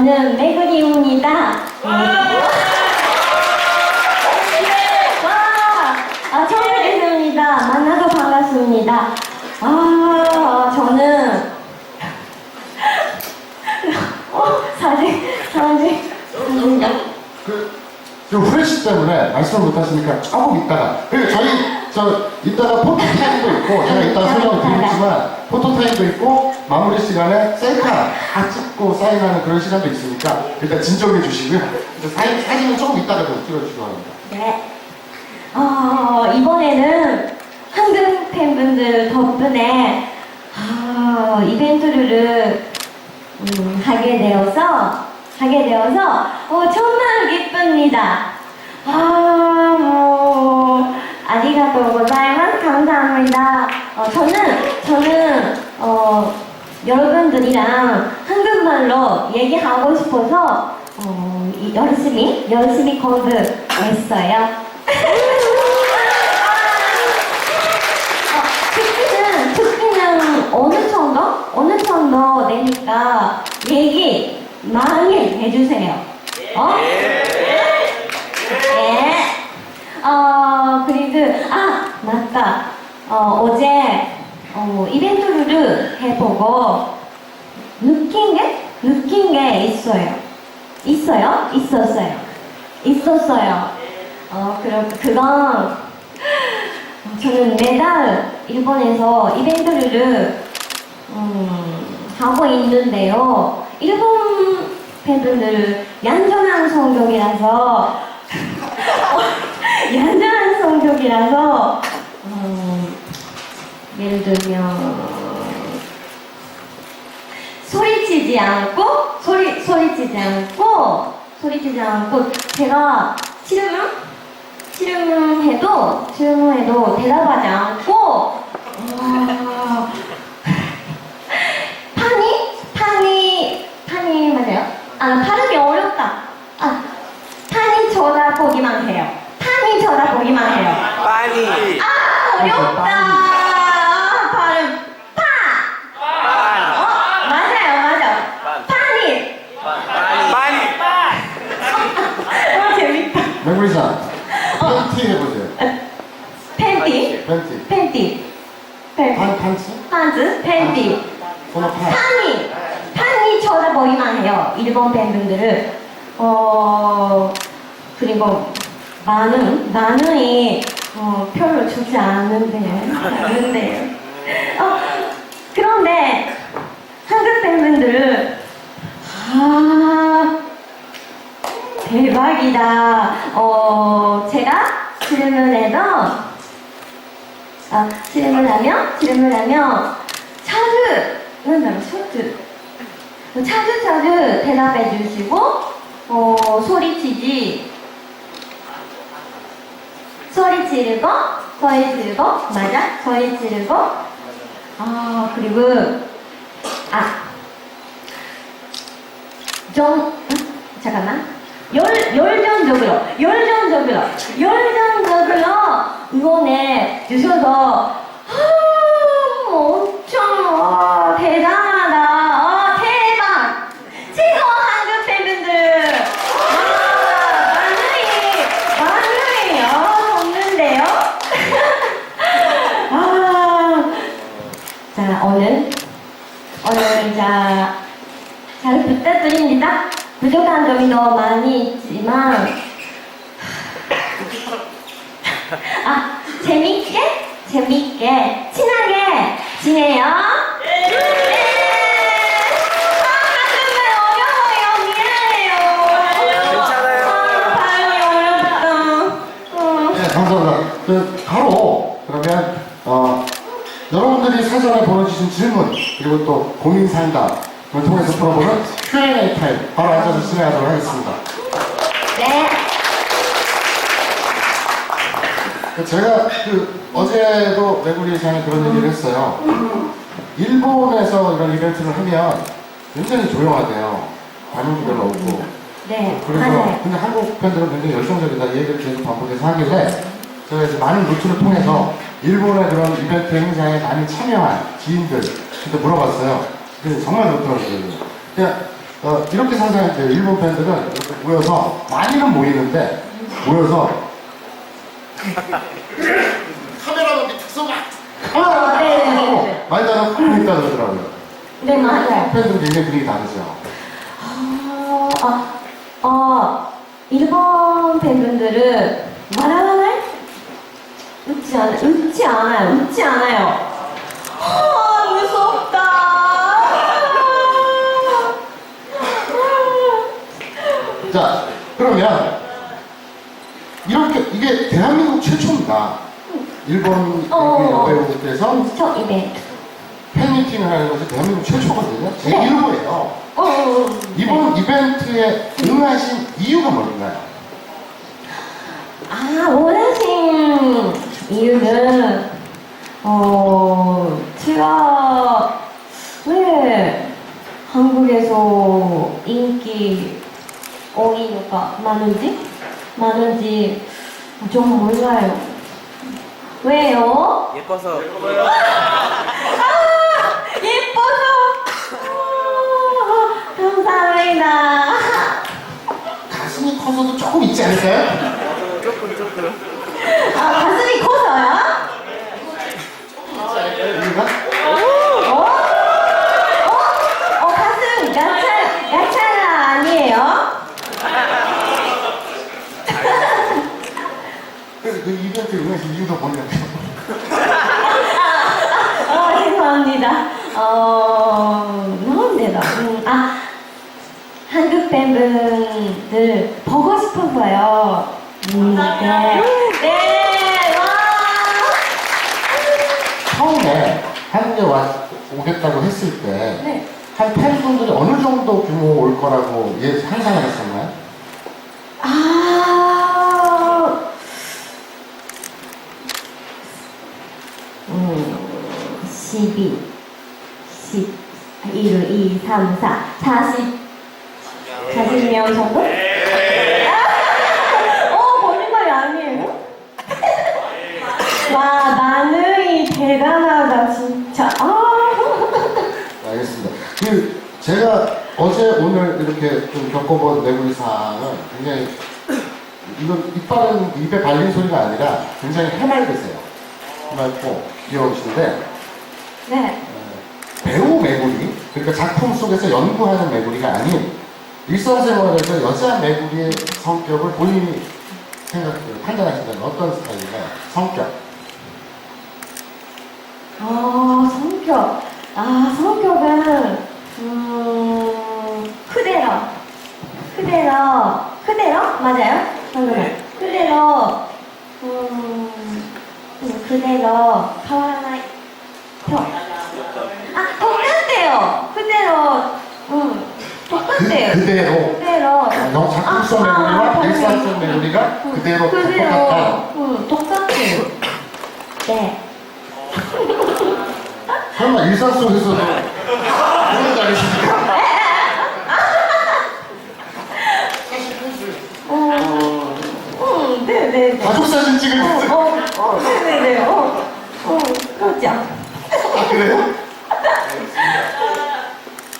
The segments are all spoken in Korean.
저는 메그리입니다. 와, 아, 처음 뵙겠습니다. 만나서 반갑습니다. 아, 저는, 어, 사진, 사진, 사진. 그, 지금 후레쉬 때문에 말씀을 못 하시니까 조금 있다가. 그리고 저희, 저, 이따가 포토타임도 있고, 제가 이따가 설명을 드리겠지만, 포토타임도 있고, 마무리 시간에 셀카 다 찍고 사인하는 그런 시간도 있으니까, 일단 진정해 주시고요. 이제 사인, 사진은 조금 이따가 좀 찍어주시기 바랍니다. 네. 어, 이번에는 한국 팬분들 덕분에 아, 이벤트를 음, 하게 되어서 하게 되어서 어, 정말 기쁩니다. 아, 뭐, 아리가또 고자이마스 감사합니다. 어, 저는 저는 어, 여러분들이랑 한국말로 얘기하고 싶어서 어, 이- 열심히 열심히 공부했어요. 어, 특기는 특기는 어느 정도 어느 정도 되니까 얘기 많이 해주세요. 어? 네. 어, 그리고, 아, 맞다. 어, 어, 이벤트를 해보고, 느낀 게? 느낀 게 있어요. 있어요? 있었어요. 있었어요. 어, 그럼, 그건, 저는 매달 일본에서 이벤트를, 음, 하고 있는데요. 일본 팬분들 얌전한 성격이라서 얌전한 성격이라서 음, 예를 들면 소리치지 않고 소리 소리치지 않고 소리치지 않고 제가 질문 질문해도 질문해도 대답하지 않고 어, 판이 판이 판이 맞아요? 아 발음이 어렵다. 아 판이 쳐다보기만 해요. 판이 쳐다보기만 해요. 빠니 아 어렵다. 아, 발음 파. 어 맞아요 맞아. 판이. 빠니 아 재밌다. 맥물리사, 팬티 해보세요. 팬티 팬티. 팬티 판치? 판즈 팬티. 손업 판. 판이 판이 쳐다보기만 해요. 일본 팬분들을 어 그리고 많은 많은이 어, 표를 주지 않는데 않는데요. 어 그런데 한국 팬분들을 아 대박이다. 어 제가 질문해도 아 질문하면 자주 뭔가 소트 자주 자주 대답해 주시고 어 소리치지 소리 지르고 소리 지르고 맞아? 소리 지르고. 아 그리고 아좀 잠깐만 열 열정적으로 열정적으로 열정적으로 응원해 주셔서 아, 엄청 와, 대단하다. 아, 대박. 최고 한국 팬분들. 와 많이. 아, 없는데요? 아, 자 오늘 오늘 자 잘 부탁드립니다. 부족한 점이 너무 많이 있지만 아 재밌게 재밌게 친하게 지내요. 네. 그, 바로, 그러면, 어, 여러분들이 사전에 보내주신 질문, 그리고 또 고민 상담 을 통해서 풀어보는 Q&A 타임, 바로 앉아서 진행하도록 하겠습니다. 네. 그 제가 그, 어제도 매구리상에 그런 얘기를 했어요. 일본에서 이런 이벤트를 하면 굉장히 조용하대요. 반응도 별로 없고. 네. 그래서 맞아요. 근데 한국 팬들은 굉장히 열성적이다 이 얘기를 계속 반복해서 하길래 제가 이제 많은 루트를 통해서 일본의 그런 이벤트 행사에 많이 참여한 지인들 한테 물어봤어요. 근데 정말 좋더라고요. 그냥 어, 이렇게 상상했대요. 일본 팬들은 이렇게 모여서 많이는 모이는데 모여서 카메라 밖에 특성 막 어, 네, 네, 네. 말다가 쿵 있다 그러더라고요. 네, 맞아요. 팬들 굉장히 분위기 다르죠. 아, 아, 아, 일본 팬분들은 말하나요? 웃지 않아요. 웃지 않아요. 웃지 않아요. 아, 무섭다. 자, 그러면 이렇게 이게 대한민국 최초입니다. 일본 어. 배우께서 저 이벤트. 팬미팅을 하는 것이 대한민국 최초거든요. 제 네. 1호예요. 어, 어, 이번 이벤트에 응하신 이유가 뭔가요? 아, 원하신 이유는, 어, 제가 왜 한국에서 인기 어린이가 많은지, 많은지 좀 몰라요. 왜요? 예뻐서 예뻐서! 아, 감사합니다. 가슴이 커서도 조금 있지 않을까요? 조금 조금 아, 가슴이 커서요? 이유가? 어? 어? 어, 가슴 야차, 야차가 아니에요? 그래서 그 이벤트 응하신 이유가 뭐냐면 어, 죄송합니다. 어, 뭔데다. 음, 아, 한국 팬분들 보고 싶어서요. 음, 네. 네, 와. 처음에 한국에 와, 오겠다고 했을 때 네. 한 팬분들이 어느 정도 규모 올 거라고 예, 상상을 했었나요? 아, 음, 12, 10, 1, 2, 3, 4, 40, 40명 정도? 아, 어, 거짓말이 아니에요. 와, 마늘이 대단하다, 진짜. 아, 알겠습니다. 그 제가 어제 오늘 이렇게 좀 겪어본 내부 이상은 굉장히 이건 이빨은 입에 발린 소리가 아니라 굉장히 해맑으세요. 해맑고 귀여우신데 네. 배우 매구리 그러니까 작품 속에서 연구하는 매구리가 아닌 일상생활에서 여자 매구리의 성격을 본인이 생각 판단하신다면 어떤 스타일인가요? 성격. 아, 성격. 아, 성격은, 음, 그대로. 그대로. 그대로? 맞아요? 방금. 그대로, 음, 음, 그대로, 가와나이. 저. 아, 똑같대요. 그대로, 음, 그, 똑같대요. 그대로 그대로. 아, 너 작품 속 매구리와 아, 일상 속 아, 매구리가 음, 그대로. 똑같다. 음, 똑같대요. 네. 설마 일상 속에서도 그런 거 아니십니까? 어, 음, 네네네. 가족 사진 찍을 때 어, 어, 네네네. 어, 어, 그렇죠. 아, 그래요?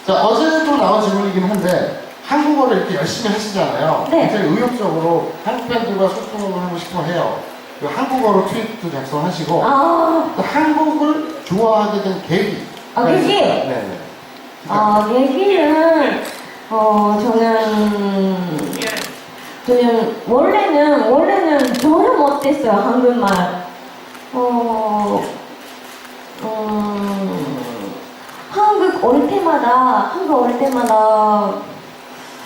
자, 어제도 나온 질문이긴 한데, 한국어를 이렇게 열심히 하시잖아요. 네. 굉장히 의욕적으로 한국 팬들과 소통을 하고 싶어 해요. 그 한국어로 트윗도 작성하시고, 아, 또 한국을 좋아하게 된 계기. 아, 계기? 네, 네. 아, 얘기는, 어, 저는, 저는, 원래는, 원래는 전혀 못했어요, 한국말. 어, 음, 한국 올 때마다 한국 올 때마다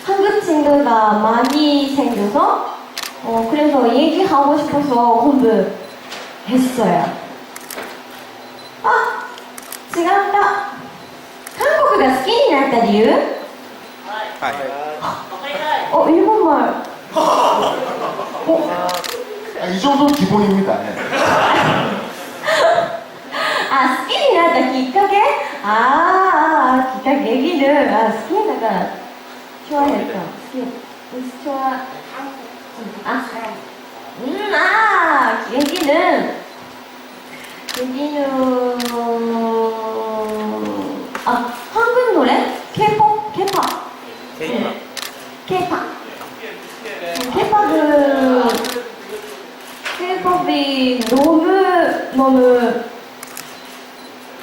한국 친구가 많이 생겨서 어, 그래서 얘기하고 싶어서 공부했어요. 아! 지났다! 한국어가 스킨이 났다, 이유? 어, 일본말. 어? 아, 이 정도는 기본입니다. 예. 아, 스킨이 났다, 기까게? 아. 딱 얘기를 아, 스키에다가 좋아했어. 스키. 좋아. 아. 음, 아, 얘기는 얘기는 아, 한국 노래? 케이팝? 케이팝. 케이팝. 케이팝. 케이팝은 케이팝이 너무 너무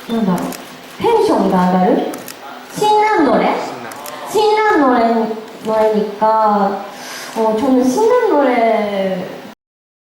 뭔가 텐션이 나가를 노래니까 어 저는 신난 노래